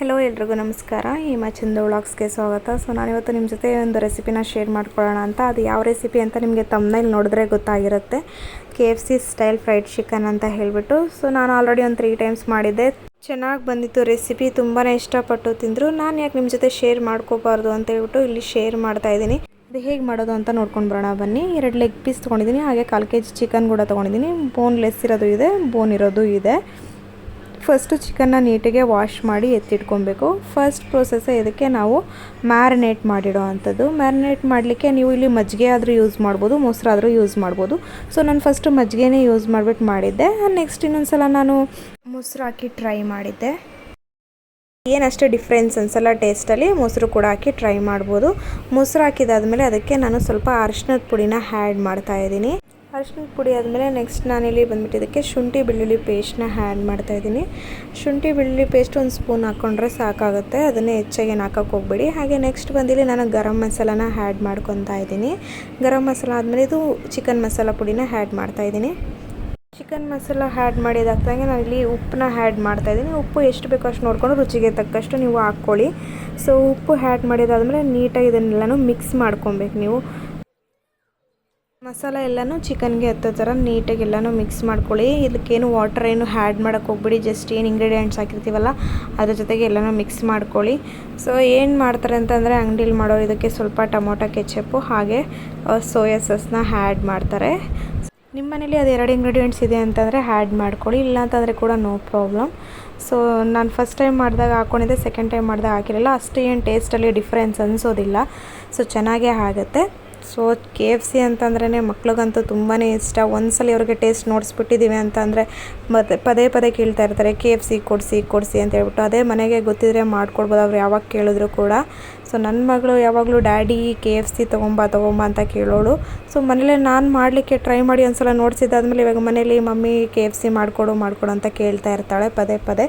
Hello ಎಲ್ರಿಗೂ ನಮಸ್ಕಾರ. ಈ ಚಂದು ವ್ಲಾಗ್ಸ್ಗೆ ಸ್ವಾಗತ. ಸೊ ನಾನಿವತ್ತು ನಿಮ್ಮ ಜೊತೆ ಒಂದು ರೆಸಿಪಿನ ಶೇರ್ ಮಾಡ್ಕೊಳ್ಳೋಣ ಅಂತ. ಅದು ಯಾವ ರೆಸಿಪಿ ಅಂತ ನಿಮಗೆ ತಮ್ಮನೇಲಿ ನೋಡಿದ್ರೆ ಗೊತ್ತಾಗಿರುತ್ತೆ. K F C style fried chicken ಅಂತ ಹೇಳಿಬಿಟ್ಟು. ಸೊ ನಾನು ಆಲ್ರೆಡಿ ಒಂದು ತ್ರೀ ಟೈಮ್ಸ್ ಮಾಡಿದ್ದೆ. ಚೆನ್ನಾಗಿ ಬಂದಿತ್ತು ರೆಸಿಪಿ ತುಂಬಾ ಇಷ್ಟಪಟ್ಟು ತಿಂದರು. ನಾನು ಯಾಕೆ ನಿಮ್ಮ ಜೊತೆ ಶೇರ್ ಮಾಡ್ಕೋಬಾರ್ದು ಅಂತ ಹೇಳ್ಬಿಟ್ಟು ಇಲ್ಲಿ ಶೇರ್ ಮಾಡ್ತಾ ಇದ್ದೀನಿ. ಅದು ಹೇಗೆ ಮಾಡೋದು ಅಂತ ನೋಡ್ಕೊಂಡು ಬರೋಣ. ಬನ್ನಿ. ಎರಡು ಲೆಗ್ ಪೀಸ್ ತೊಗೊಂಡಿದ್ದೀನಿ. ಹಾಗೆ ಕಾಲು ಕೆ ಜಿ ಚಿಕನ್ ಕೂಡ ತೊಗೊಂಡಿದ್ದೀನಿ. ಬೋನ್ಲೆಸ್ ಇರೋದು ಇದೆ. ಬೋನ್ ಇರೋದು ಇದೆ. ಫಸ್ಟು ಚಿಕನ್ನ ನೀಟಿಗೆ ವಾಶ್ ಮಾಡಿ ಎತ್ತಿಟ್ಕೊಬೇಕು. ಫಸ್ಟ್ ಪ್ರೊಸೆಸ್ಸೇ ಇದಕ್ಕೆ ನಾವು ಮ್ಯಾರಿನೇಟ್ ಮಾಡಿಡೋ ಅಂಥದ್ದು ಮ್ಯಾರಿನೇಟ್ ಮಾಡಲಿಕ್ಕೆ ನೀವು ಇಲ್ಲಿ ಮಜ್ಜಿಗೆ ಆದರೂ ಯೂಸ್ ಮಾಡ್ಬೋದು ಮೊಸರಾದರೂ ಯೂಸ್ ಮಾಡ್ಬೋದು. ಸೊ ನಾನು ಫಸ್ಟು ಮಜ್ಜಿಗೆನೇ ಯೂಸ್ ಮಾಡಿಬಿಟ್ಟು ಮಾಡಿದ್ದೆ. ನೆಕ್ಸ್ಟ್ ಇನ್ನೊಂದು ಸಲ ನಾನು ಮೊಸರು ಹಾಕಿ ಟ್ರೈ ಮಾಡಿದ್ದೆ. ಏನಷ್ಟು ಡಿಫ್ರೆನ್ಸ್ ಅನ್ಸಲ್ಲ ಟೇಸ್ಟಲ್ಲಿ ಮೊಸರು ಕೂಡ ಹಾಕಿ ಟ್ರೈ ಮಾಡ್ಬೋದು. ಮೊಸರು ಹಾಕಿದಾದ್ಮೇಲೆ ಅದಕ್ಕೆ ನಾನು ಸ್ವಲ್ಪ ಅರಿಶಿನದ ಪುಡಿನ ಹ್ಯಾಡ್ ಮಾಡ್ತಾ ಇದ್ದೀನಿ. ಅರಿಶಿನದ ಪುಡಿ ಆದಮೇಲೆ ನೆಕ್ಸ್ಟ್ ನಾನಿಲ್ಲಿ ಬಂದ್ಬಿಟ್ಟು ಇದಕ್ಕೆ ಶುಂಠಿ ಬೆಳ್ಳುಳ್ಳಿ ಪೇಸ್ಟ್ನ ಹ್ಯಾಡ್ ಮಾಡ್ತಾಯಿದ್ದೀನಿ ಶುಂಠಿ ಬೆಳ್ಳುಳ್ಳಿ ಪೇಸ್ಟ್ ಒಂದು ಸ್ಪೂನ್ ಹಾಕ್ಕೊಂಡ್ರೆ ಸಾಕಾಗುತ್ತೆ. ಅದನ್ನೇ ಹೆಚ್ಚಾಗಿ ಹಾಕೋಕೆ ಹೋಗ್ಬೇಡಿ. ಹಾಗೆ ನೆಕ್ಸ್ಟ್ ಬಂದಿಲ್ಲಿ ನಾನು ಗರಂ ಮಸಾಲಾನ ಹ್ಯಾಡ್ ಮಾಡ್ಕೊತಾ ಇದ್ದೀನಿ. ಗರಂ ಮಸಾಲ ಆದಮೇಲೆ ಇದು ಚಿಕನ್ ಮಸಾಲ ಪುಡಿನ ಹ್ಯಾಡ್ ಮಾಡ್ತಾ ಇದ್ದೀನಿ. ಚಿಕನ್ ಮಸಾಲ ಹ್ಯಾಡ್ ಮಾಡಿದಾಗ್ದಂಗೆ ನಾನು ಇಲ್ಲಿ ಉಪ್ಪನ್ನ ಹ್ಯಾಡ್ ಮಾಡ್ತಾ ಇದ್ದೀನಿ. ಉಪ್ಪು ಎಷ್ಟು ಬೇಕೋ ಅಷ್ಟು ನೋಡಿಕೊಂಡು ರುಚಿಗೆ ತಕ್ಕಷ್ಟು ನೀವು ಹಾಕ್ಕೊಳ್ಳಿ. ಸೊ ಉಪ್ಪು ಹ್ಯಾಡ್ ಮಾಡಿದಾದ್ಮೇಲೆ ನೀಟಾಗಿ ಇದನ್ನೆಲ್ಲನೂ ಮಿಕ್ಸ್ ಮಾಡ್ಕೊಬೇಕು ನೀವು. ಮಸಾಲ ಎಲ್ಲನೂ ಚಿಕನ್ಗೆ ಹತ್ತೋ ಥರ ನೀಟಾಗಿ ಎಲ್ಲನೂ ಮಿಕ್ಸ್ ಮಾಡ್ಕೊಳ್ಳಿ. ಇದಕ್ಕೇನು ವಾಟರ್ ಏನು ಹ್ಯಾಡ್ ಮಾಡೋಕ್ಕೆ ಹೋಗ್ಬಿಡಿ. ಜಸ್ಟ್ ಏನು ಇಂಗ್ರೀಡಿಯೆಂಟ್ಸ್ ಹಾಕಿರ್ತೀವಲ್ಲ, ಅದ್ರ ಜೊತೆಗೆ ಎಲ್ಲನೂ ಮಿಕ್ಸ್ ಮಾಡ್ಕೊಳ್ಳಿ. ಸೊ ಏನು ಮಾಡ್ತಾರೆ ಅಂತಂದರೆ ಅಂಗಡೀಲಿ ಮಾಡೋರು ಇದಕ್ಕೆ ಸ್ವಲ್ಪ ಟೊಮೊಟೊ ಕೆಚಪ್ಪು ಹಾಗೆ ಸೋಯಾ ಸಾಸ್ನ ಹ್ಯಾಡ್ ಮಾಡ್ತಾರೆ. ನಿಮ್ಮ ಮನೇಲಿ ಅದು ಎರಡು ಇಂಗ್ರೀಡಿಯೆಂಟ್ಸ್ ಇದೆ ಅಂತಂದರೆ ಹ್ಯಾಡ್ ಮಾಡ್ಕೊಳ್ಳಿ. ಇಲ್ಲ ಅಂತಂದರೆ ಕೂಡ ನೋ ಪ್ರಾಬ್ಲಮ್ ಸೊ ನಾನು ಫಸ್ಟ್ ಟೈಮ್ ಮಾಡಿದಾಗ ಹಾಕ್ಕೊಂಡಿದ್ದೆ ಸೆಕೆಂಡ್ ಟೈಮ್ ಮಾಡಿದಾಗ ಹಾಕಿರಲಿಲ್ಲ ಅಷ್ಟು ಏನು ಟೇಸ್ಟಲ್ಲಿ ಡಿಫ್ರೆನ್ಸ್ ಅನಿಸೋದಿಲ್ಲ. ಸೊ ಚೆನ್ನಾಗೇ ಆಗುತ್ತೆ. ಸೊ ಕೆ ಎಫ್ ಸಿ ಅಂತಂದ್ರೇ ಮಕ್ಳಿಗಂತೂ ತುಂಬಾ ಇಷ್ಟ. ಒಂದ್ಸಲ ಇವ್ರಿಗೆ ಟೇಸ್ಟ್ ನೋಡಿಸ್ಬಿಟ್ಟಿದ್ದೀವಿ ಅಂತಂದರೆ ಮತ್ತೆ ಪದೇ ಪದೇ ಕೇಳ್ತಾ ಇರ್ತಾರೆ ಕೆ ಎಫ್ ಸಿ ಕೊಡಿಸಿ ಕೊಡಿಸಿ ಅಂತ ಹೇಳ್ಬಿಟ್ಟು. ಅದೇ ಮನೆಗೆ ಗೊತ್ತಿದ್ರೆ ಮಾಡ್ಕೊಡ್ಬೋದು ಅವ್ರು ಯಾವಾಗ ಕೇಳಿದ್ರು ಕೂಡ. ಸೊ ನನ್ನ ಮಗಳು ಯಾವಾಗಲೂ ಡ್ಯಾಡಿ ಕೆ ಎಫ್ ಸಿ ತೊಗೊಂಬ ತೊಗೊಂಬ ಅಂತ ಕೇಳೋಳು. ಸೊ ಮನೇಲೆ ನಾನು ಮಾಡಲಿಕ್ಕೆ ಟ್ರೈ ಮಾಡಿ ಒಂದ್ಸಲ ನೋಡಿಸಿದ್ದಾದ್ಮೇಲೆ ಇವಾಗ ಮನೇಲಿ ಮಮ್ಮಿ ಕೆ ಎಫ್ ಸಿ ಮಾಡಿಕೊಡು ಮಾಡಿಕೊಡು ಅಂತ ಕೇಳ್ತಾ ಇರ್ತಾಳೆ ಪದೇ ಪದೇ.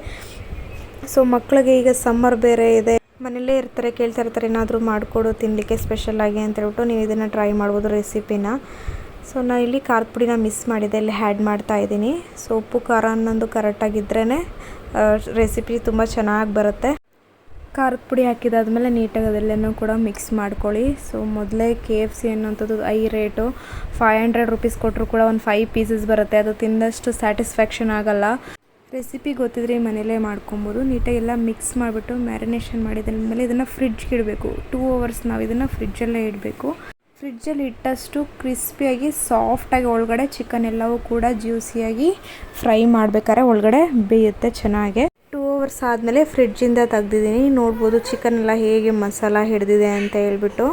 ಸೊ ಮಕ್ಕಳಿಗೆ ಈಗ ಸಮ್ಮರ್ ಬೇರೆ ಇದೆ. ಮನೇಲೇ ಇರ್ತಾರೆ, ಕೇಳ್ತಾ ಇರ್ತಾರೆ, ಏನಾದರೂ ಮಾಡಿಕೊಡು ತಿನ್ನಲಿಕ್ಕೆ ಸ್ಪೆಷಲಾಗಿ ಅಂತ ಹೇಳ್ಬಿಟ್ಟು ನೀವು ಇದನ್ನು ಟ್ರೈ ಮಾಡ್ಬೋದು ರೆಸಿಪಿನ ಸೊ ನಾನು ಇಲ್ಲಿ ಖಾರದ ಪುಡಿನ ಮಿಸ್ ಮಾಡಿದೆ, ಇಲ್ಲಿ ಹ್ಯಾಡ್ ಮಾಡ್ತಾ ಇದ್ದೀನಿ. ಸೊ ಉಪ್ಪು, ಖಾರ ಅನ್ನೊಂದು ಕರೆಕ್ಟಾಗಿದ್ರೇ ರೆಸಿಪಿ ತುಂಬ ಚೆನ್ನಾಗಿ ಬರುತ್ತೆ. ಖಾರದ ಪುಡಿ ಹಾಕಿದಾದ್ಮೇಲೆ ನೀಟಾಗಿ ಅದೆಲ್ಲನೂ ಕೂಡ ಮಿಕ್ಸ್ ಮಾಡ್ಕೊಳ್ಳಿ. ಸೊ ಮೊದಲೇ ಕೆ ಎಫ್ ಸಿ ಅನ್ನೋಂಥದ್ದು I rate five hundred rupees ಕೊಟ್ಟರು ಕೂಡ ಒಂದು ಫೈವ್ ಪೀಸಸ್ ಬರುತ್ತೆ. ಅದು ತಿಂದಷ್ಟು ಸ್ಯಾಟಿಸ್ಫ್ಯಾಕ್ಷನ್ ಆಗಲ್ಲ. ರೆಸಿಪಿ ಗೊತ್ತಿದ್ರೆ ಮನೇಲೇ ಮಾಡ್ಕೊಬೋದು. ನೀಟಾಗಿ ಎಲ್ಲ ಮಿಕ್ಸ್ ಮಾಡಿಬಿಟ್ಟು ಮ್ಯಾರಿನೇಷನ್ ಮಾಡಿದಾದ್ಮೇಲೆ ಇದನ್ನು ಫ್ರಿಡ್ಜ್ಗೆ ಇಡಬೇಕು. ಟೂ ಅವರ್ಸ್ ನಾವು ಇದನ್ನು ಫ್ರಿಡ್ಜಲ್ಲೇ ಇಡಬೇಕು. ಫ್ರಿಡ್ಜಲ್ಲಿ ಇಟ್ಟಷ್ಟು ಕ್ರಿಸ್ಪಿಯಾಗಿ ಸಾಫ್ಟಾಗಿ ಒಳಗಡೆ ಚಿಕನ್ ಎಲ್ಲವೂ ಕೂಡ ಜ್ಯೂಸಿಯಾಗಿ ಫ್ರೈ ಮಾಡಬೇಕಾದ್ರೆ ಒಳಗಡೆ ಬೇಯುತ್ತೆ ಚೆನ್ನಾಗೆ. ಟೂ ಅವರ್ಸ್ ಆದಮೇಲೆ ಫ್ರಿಡ್ಜಿಂದ ತೆಗ್ದಿದ್ದೀನಿ. ನೋಡ್ಬೋದು ಚಿಕನ್ ಎಲ್ಲ ಹೇಗೆ ಮಸಾಲ ಹಿಡಿದಿದೆ ಅಂತ ಹೇಳ್ಬಿಟ್ಟು.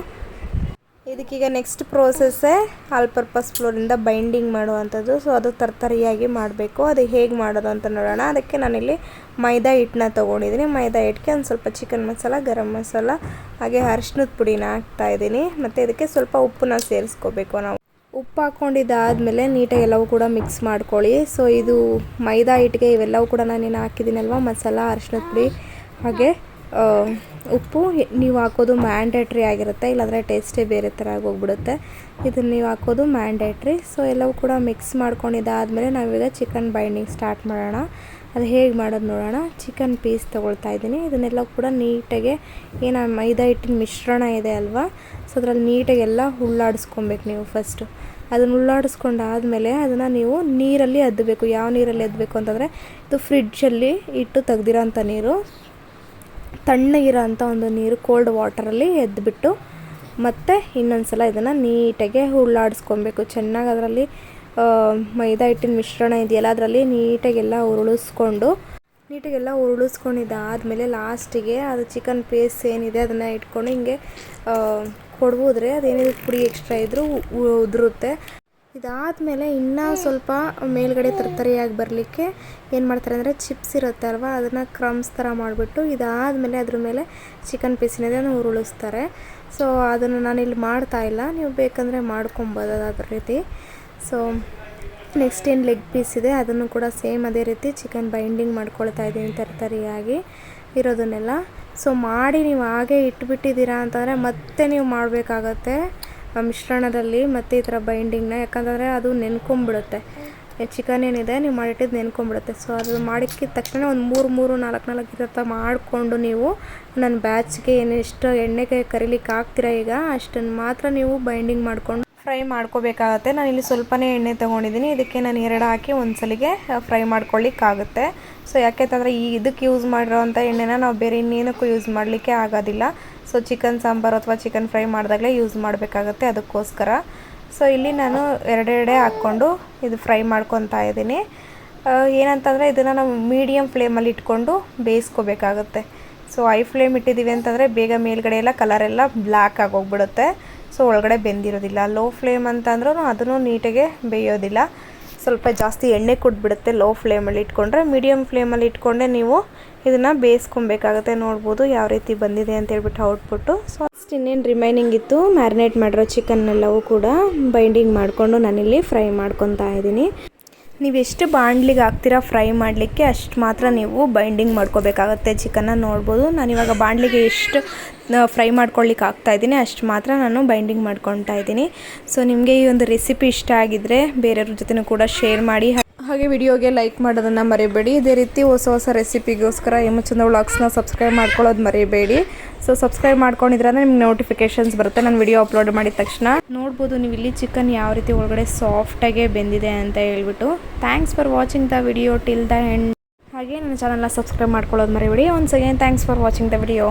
ಇದಕ್ಕೀಗ ನೆಕ್ಸ್ಟ್ ಪ್ರೋಸೆಸ್ಸೇ ಆಲ್ ಪರ್ಪಸ್ ಫ್ಲೋರಿಂದ ಬೈಂಡಿಂಗ್ ಮಾಡುವಂಥದ್ದು. ಸೊ ಅದು ತರ್ತರಿಯಾಗಿ ಮಾಡಬೇಕು. ಅದು ಹೇಗೆ ಮಾಡೋದು ಅಂತ ನೋಡೋಣ. ಅದಕ್ಕೆ ನಾನಿಲ್ಲಿ ಮೈದಾ ಹಿಟ್ಟನ್ನ ತೊಗೊಂಡಿದ್ದೀನಿ. ಮೈದಾ ಹಿಟ್ಟಿಗೆ ಒಂದು ಸ್ವಲ್ಪ ಚಿಕನ್ ಮಸಾಲ ಗರಂ ಮಸಾಲ ಹಾಗೆ ಅರಿಶಿನದ ಪುಡಿನ ಹಾಕ್ತಾಯಿದ್ದೀನಿ ಮತ್ತು ಇದಕ್ಕೆ ಸ್ವಲ್ಪ ಉಪ್ಪನ್ನ ಸೇರಿಸ್ಕೋಬೇಕು ನಾವು. ಉಪ್ಪು ಹಾಕ್ಕೊಂಡಿದ್ದಾದಮೇಲೆ ನೀಟಾಗಿ ಎಲ್ಲವೂ ಕೂಡ ಮಿಕ್ಸ್ ಮಾಡ್ಕೊಳ್ಳಿ. ಸೊ ಇದು ಮೈದಾ ಹಿಟ್ಟಿಗೆ ಇವೆಲ್ಲವೂ ಕೂಡ ನಾನೇನು ಹಾಕಿದ್ದೀನಲ್ವ? ಮಸಾಲ ಅರಿಶಿನದ ಪುಡಿ, ಹಾಗೆ ಉಪ್ಪು ನೀವು ಹಾಕೋದು ಮ್ಯಾಂಡೇಟ್ರಿ ಆಗಿರುತ್ತೆ, ಇಲ್ಲಾಂದರೆ ಟೇಸ್ಟೇ ಬೇರೆ ಥರ ಆಗೋಗ್ಬಿಡುತ್ತೆ. ಇದನ್ನು ನೀವು ಹಾಕೋದು ಮ್ಯಾಂಡೇಟ್ರಿ ಸೊ ಎಲ್ಲವೂ ಕೂಡ ಮಿಕ್ಸ್ ಮಾಡ್ಕೊಂಡಿದ್ದಾದಮೇಲೆ ನಾವೀಗ ಚಿಕನ್ ಬೈಂಡಿಂಗ್ ಸ್ಟಾರ್ಟ್ ಮಾಡೋಣ. ಅದು ಹೇಗೆ ಮಾಡೋದು ನೋಡೋಣ. ಚಿಕನ್ ಪೀಸ್ ತೊಗೊಳ್ತಾ ಇದ್ದೀನಿ. ಇದನ್ನೆಲ್ಲ ಕೂಡ ನೀಟಾಗೆ ಏನು ಮೈದಾ ಹಿಟ್ಟಿನ ಮಿಶ್ರಣ ಇದೆ ಅಲ್ವಾ? ಸೊ ಅದರಲ್ಲಿ ನೀಟಾಗಿ ಎಲ್ಲ ಹುಳ್ಳಾಡಿಸ್ಕೊಬೇಕು ನೀವು ಫಸ್ಟು ಅದನ್ನು ಉಳ್ಳಾಡಿಸ್ಕೊಂಡಾದಮೇಲೆ ಅದನ್ನು ನೀವು ನೀರಲ್ಲಿ ಅದ್ದಬೇಕು ಯಾವ ನೀರಲ್ಲಿ ಅದ್ದಬೇಕು ಅಂತಂದರೆ, ಇದು ಫ್ರಿಡ್ಜಲ್ಲಿ ಇಟ್ಟು ತೆಗ್ದಿರೋಂಥ ನೀರು. ತಣ್ಣಗಿರೋ ಅಂಥ ಒಂದು ನೀರು ಕೋಲ್ಡ್ ವಾಟರಲ್ಲಿ ಎದ್ದುಬಿಟ್ಟು ಮತ್ತು ಇನ್ನೊಂದು ಸಲ ಇದನ್ನು ನೀಟಾಗೆ ಉಳ್ಳಾಡಿಸ್ಕೊಬೇಕು ಚೆನ್ನಾಗಿ ಅದರಲ್ಲಿ ಮೈದಾ ಹಿಟ್ಟಿನ ಮಿಶ್ರಣ ಇದೆಯಲ್ಲ, ಅದರಲ್ಲಿ ನೀಟಾಗೆಲ್ಲ ಉರುಳಿಸ್ಕೊಂಡು ನೀಟಾಗೆಲ್ಲ ಉರುಳಿಸ್ಕೊಂಡಿದ್ದಾದಮೇಲೆ ಲಾಸ್ಟಿಗೆ ಅದು ಚಿಕನ್ ಪೇಸ್ಟ್ ಏನಿದೆ ಅದನ್ನು ಇಟ್ಕೊಂಡು ಹಿಂಗೆ ಕೊಡ್ಬೋದ್ರೆ? ಅದೇನಿದೆ ಪುಡಿ ಎಕ್ಸ್ಟ್ರಾ ಇದ್ದರೂ ಉದುರುತ್ತೆ. ಇದಾದಮೇಲೆ ಇನ್ನೂ ಸ್ವಲ್ಪ ಮೇಲ್ಗಡೆ ತರ್ತರಿಯಾಗಿ ಬರಲಿಕ್ಕೆ ಏನು ಮಾಡ್ತಾರೆ ಅಂದರೆ ಚಿಪ್ಸ್ ಇರುತ್ತೆ ಅಲ್ವಾ? ಅದನ್ನು ಕ್ರಮ್ಸ್ ಥರ ಮಾಡಿಬಿಟ್ಟು ಇದಾದಮೇಲೆ ಅದ್ರ ಮೇಲೆ ಚಿಕನ್ ಪೀಸಿನದನ್ನು ಉರುಳಿಸ್ತಾರೆ ಸೊ ಅದನ್ನು ಮಾಡ್ತಾ ಇಲ್ಲ. ನೀವು ಬೇಕಂದರೆ ಮಾಡ್ಕೊಬೋದು ಅದ್ರ ರೀತಿ. ಸೊ ನೆಕ್ಸ್ಟ್ ಏನು ಲೆಗ್ ಪೀಸ್ ಇದೆ, ಅದನ್ನು ಕೂಡ ಸೇಮ್ ಅದೇ ರೀತಿ ಚಿಕನ್ ಬೈಂಡಿಂಗ್ ಮಾಡ್ಕೊಳ್ತಾ ಇದ್ದೀನಿ ತರ್ತರಿಯಾಗಿ ಇರೋದನ್ನೆಲ್ಲ. ಸೊ ಮಾಡಿ ನೀವು ಹಾಗೆ ಇಟ್ಬಿಟ್ಟಿದ್ದೀರಾ ಅಂತಂದರೆ ಮತ್ತೆ ನೀವು ಮಾಡಬೇಕಾಗತ್ತೆ. ಮಿಶ್ರಣದಲ್ಲಿ ಮತ್ತು ಈ ಥರ ಬೈಂಡಿಂಗ್ನ ಯಾಕಂತಂದರೆ ಅದು ನೆನ್ಕೊಂಬಿಡುತ್ತೆ. ಚಿಕನ್ ಏನಿದೆ, ನೀವು ಮಾಡಿಟ್ಟಿದ್ದು ನೆನ್ಕೊಂಬಿಡುತ್ತೆ. ಸೊ ಅದು ಮಾಡಿಕ್ಕಿದ ತಕ್ಷಣ ಒಂದು ಮೂರು ಮೂರು, ನಾಲ್ಕು ನಾಲ್ಕು ಇರತ್ತ ಮಾಡಿಕೊಂಡು ನೀವು ನನ್ನ ಬ್ಯಾಚ್ಗೆ ಏನು ಎಷ್ಟು ಎಣ್ಣೆಗೆ ಕರಿಲಿಕ್ಕೆ ಆಗ್ತೀರ ಈಗ ಅಷ್ಟನ್ನು ಮಾತ್ರ ನೀವು ಬೈಂಡಿಂಗ್ ಮಾಡ್ಕೊಂಡು ಫ್ರೈ ಮಾಡ್ಕೋಬೇಕಾಗತ್ತೆ. ಇಲ್ಲಿ ಸ್ವಲ್ಪನೇ ಎಣ್ಣೆ ತೊಗೊಂಡಿದ್ದೀನಿ ಇದಕ್ಕೆ ನಾನು ಎರಡು ಹಾಕಿ ಒಂದ್ಸಲಿಗೆ ಫ್ರೈ ಮಾಡ್ಕೊಳ್ಳಿಕ್ಕಾಗುತ್ತೆ. ಸೊ ಯಾಕೆಂತಂದರೆ ಈ ಇದಕ್ಕೆ ಯೂಸ್ ಮಾಡಿರೋವಂಥ ಎಣ್ಣೆನ ನಾವು ಬೇರೆ ಇನ್ನೇನಕ್ಕೂ ಯೂಸ್ ಮಾಡಲಿಕ್ಕೆ ಆಗೋದಿಲ್ಲ. ಸೊ ಚಿಕನ್ ಸಾಂಬಾರು ಅಥವಾ ಚಿಕನ್ ಫ್ರೈ ಮಾಡಿದಾಗಲೇ ಯೂಸ್ ಮಾಡಬೇಕಾಗತ್ತೆ ಅದಕ್ಕೋಸ್ಕರ. ಸೊ ಇಲ್ಲಿ ನಾನು ಎರಡೆರಡೆ ಹಾಕ್ಕೊಂಡು ಇದು ಫ್ರೈ ಮಾಡ್ಕೊತಾ ಇದ್ದೀನಿ. ಏನಂತಂದರೆ ಇದನ್ನು ನಾವು ಮೀಡಿಯಮ್ ಫ್ಲೇಮಲ್ಲಿ ಇಟ್ಕೊಂಡು ಬೇಯಿಸ್ಕೋಬೇಕಾಗುತ್ತೆ. ಸೊ ಐ ಫ್ಲೇಮ್ ಇಟ್ಟಿದ್ದೀವಿ ಅಂತಂದರೆ ಬೇಗ ಮೇಲ್ಗಡೆ ಎಲ್ಲ ಕಲರೆಲ್ಲ ಬ್ಲ್ಯಾಕ್ ಆಗೋಗ್ಬಿಡುತ್ತೆ. ಸೊ ಒಳಗಡೆ ಬೆಂದಿರೋದಿಲ್ಲ. ಲೋ ಫ್ಲೇಮ್ ಅಂತ ಅಂದ್ರೂ ಅದನ್ನು ನೀಟಾಗೆ ಬೇಯೋದಿಲ್ಲ. ಸ್ವಲ್ಪ ಜಾಸ್ತಿ ಎಣ್ಣೆ ಕುಟ್ಬಿಡುತ್ತೆ ಲೋ ಫ್ಲೇಮಲ್ಲಿ ಇಟ್ಕೊಂಡ್ರೆ. ಮೀಡಿಯಮ್ ಫ್ಲೇಮಲ್ಲಿ ಇಟ್ಕೊಂಡೆ ನೀವು ಇದನ್ನು ಬೇಯಿಸ್ಕೊಬೇಕಾಗುತ್ತೆ. ನೋಡ್ಬೋದು ಯಾವ ರೀತಿ ಬಂದಿದೆ ಅಂತ ಹೇಳ್ಬಿಟ್ಟು ಔಟ್ಪುಟ್ಟು ಸೊ ಅಷ್ಟು ಇನ್ನೇನು ರಿಮೈನಿಂಗ್ ಇತ್ತು? ಮ್ಯಾರಿನೇಟ್ ಮಾಡಿರೋ ಚಿಕನ್ ಎಲ್ಲವೂ ಕೂಡ ಬೈಂಡಿಂಗ್ ಮಾಡಿಕೊಂಡು ನಾನಿಲ್ಲಿ ಫ್ರೈ ಮಾಡ್ಕೊತಾ ಇದ್ದೀನಿ. ನೀವು ಎಷ್ಟು ಬಾಣಲಿಗೆ ಹಾಕ್ತೀರಾ ಫ್ರೈ ಮಾಡಲಿಕ್ಕೆ ಅಷ್ಟು ಮಾತ್ರ ನೀವು ಬೈಂಡಿಂಗ್ ಮಾಡ್ಕೋಬೇಕಾಗತ್ತೆ ಚಿಕನ್ನ ನೋಡ್ಬೋದು. ನಾನಿವಾಗ ಬಾಣಲಿಗೆ ಎಷ್ಟು ಫ್ರೈ ಮಾಡ್ಕೊಳ್ಳಿಕ್ಕೆ ಆಗ್ತಾ ಇದ್ದೀನಿ, ಅಷ್ಟು ಮಾತ್ರ ನಾನು ಬೈಂಡಿಂಗ್ ಮಾಡ್ಕೊತಾ ಇದ್ದೀನಿ. ಸೊ ನಿಮಗೆ ಈ ಒಂದು ರೆಸಿಪಿ ಇಷ್ಟ ಆಗಿದ್ದರೆ ಬೇರೆಯವ್ರ ಜೊತೆನೂ ಕೂಡ ಶೇರ್ ಮಾಡಿ. ಹಾಗೆ ವಿಡಿಯೋಗೆ ಲೈಕ್ ಮಾಡೋದನ್ನು ಮರಿಬೇಡಿ. ಇದೇ ರೀತಿ ಹೊಸ ಹೊಸ ರೆಸಿಪಿಗೋಸ್ಕರ ಎಂ ಚಂದ ವ್ಲಾಗ್ಸ್ನ ಸಬ್ಸ್ಕ್ರೈಬ್ ಮಾಡ್ಕೊಳ್ಳೋದು ಮರಿಬೇಡಿ. ಸೊ ಸಬ್ಸ್ಕ್ರೈಬ್ ಮಾಡ್ಕೊಂಡಿದ್ರೆ ನಿಮ್ಗೆ ನೋಟಿಫಿಕೇಶನ್ಸ್ ಬರುತ್ತೆ. ನಾನು ವಿಡಿಯೋ ಅಪ್ಲೋಡ್ ಮಾಡಿದ ತಕ್ಷಣ. ನೋಡ್ಬೋದು ನೀವು ಇಲ್ಲಿ ಚಿಕನ್ ಯಾವ ರೀತಿ ಒಳಗಡೆ ಸಾಫ್ಟಾಗೆ ಬೆಂದಿದೆ ಅಂತ ಹೇಳ್ಬಿಟ್ಟು. Thanks for watching the video till the end ಹಾಗೆ ನನ್ನ ಚಾನಲ್ನ ಸಬ್ಸ್ಕ್ರೈಬ್ ಮಾಡ್ಕೊಳ್ಳೋದು ಮರಿಬೇಡಿ. Once again thanks for watching the video